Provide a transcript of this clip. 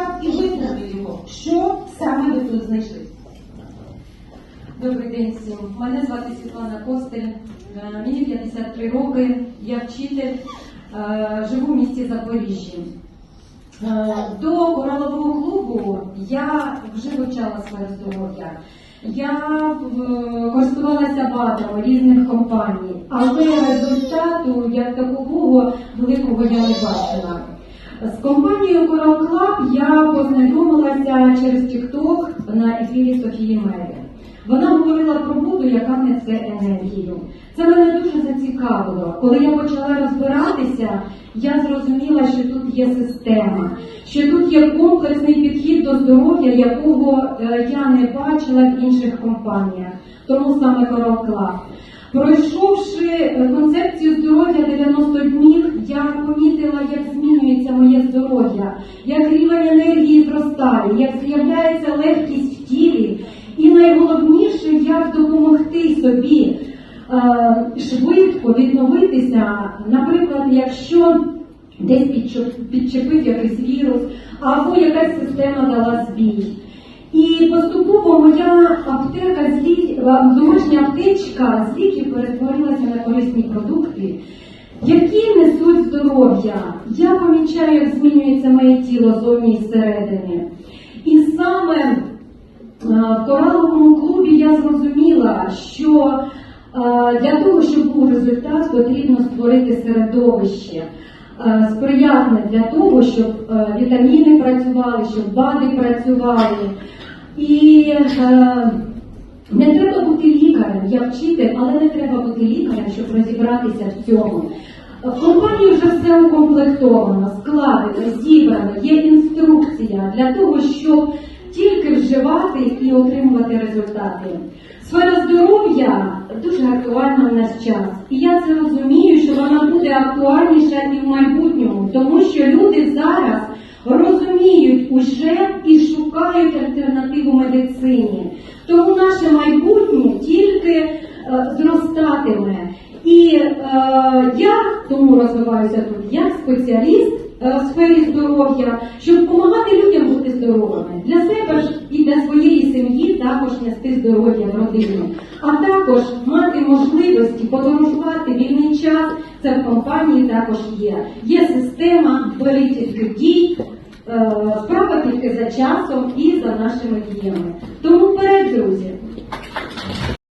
результат і визнати його. Що саме ви тут знайшли? Добрий день всім. Мене звати Світлана Костель. Е, Мені 53 роки. Я вчитель. Е, Живу в місті Запоріжжі. Е, До коралового клубу я вже вивчала своє здоров'я. Я користувалася БАДами різних компаній, але результату як такового великого я не бачила. З компанією Coral Club я познайомилася через TikTok на ефірі Софії Мері. Вона говорила про воду, яка несе енергію. Це мене дуже зацікавило. Коли я почала розбиратися, я зрозуміла, що тут є система, що тут є комплексний підхід до здоров'я, якого е, я не бачила в інших компаніях. Тому саме Coral Club. Пройшовши концепцію здоров'я 90 днів, я помітила, як змінюється моє здоров'я, як рівень енергії зростає, як з'являється легкість в тілі, і найголовніше, як допомогти собі е, швидко відновитися, наприклад, якщо десь підчеп- підчепив якийсь вірус, або якась система дала збій. І поступово моя аптека е, домашня аптечка з ліків перетворилася на корисні продукти, які несуть здоров'я. Я помічаю, як змінюється моє тіло зовні і зсередини. І саме е, в кораловому клубі я зрозуміла, що е, для того, щоб був результат, потрібно створити середовище. е, Сприятне для того, щоб вітаміни працювали, щоб БАДи працювали. І не треба бути лікарем, я вчитель, але не треба бути лікарем, щоб розібратися в цьому. В компанії вже все укомплектовано, складено, зібрано, є інструкція для того, щоб тільки вживати і отримувати результати. Сфера здоров'я дуже актуальна в наш час. І я це розумію, що вона буде актуальніша і в майбутньому, тому що люди зараз розуміють уже і шукають альтернативу медицині. Тому наше майбутнє тільки е, зростатиме. І е, я тому розвиваюся тут як спеціаліст е, в сфері здоров'я, щоб допомагати людям бути здоровими для себе ж і для своєї сім'ї також нести здоров'я в родину, а також мати можливості подорожувати вільний час. Це в компанії також є. Є система беріть дій. Е, Справа тільки за часом і за нашими діями. Тому перед друзі,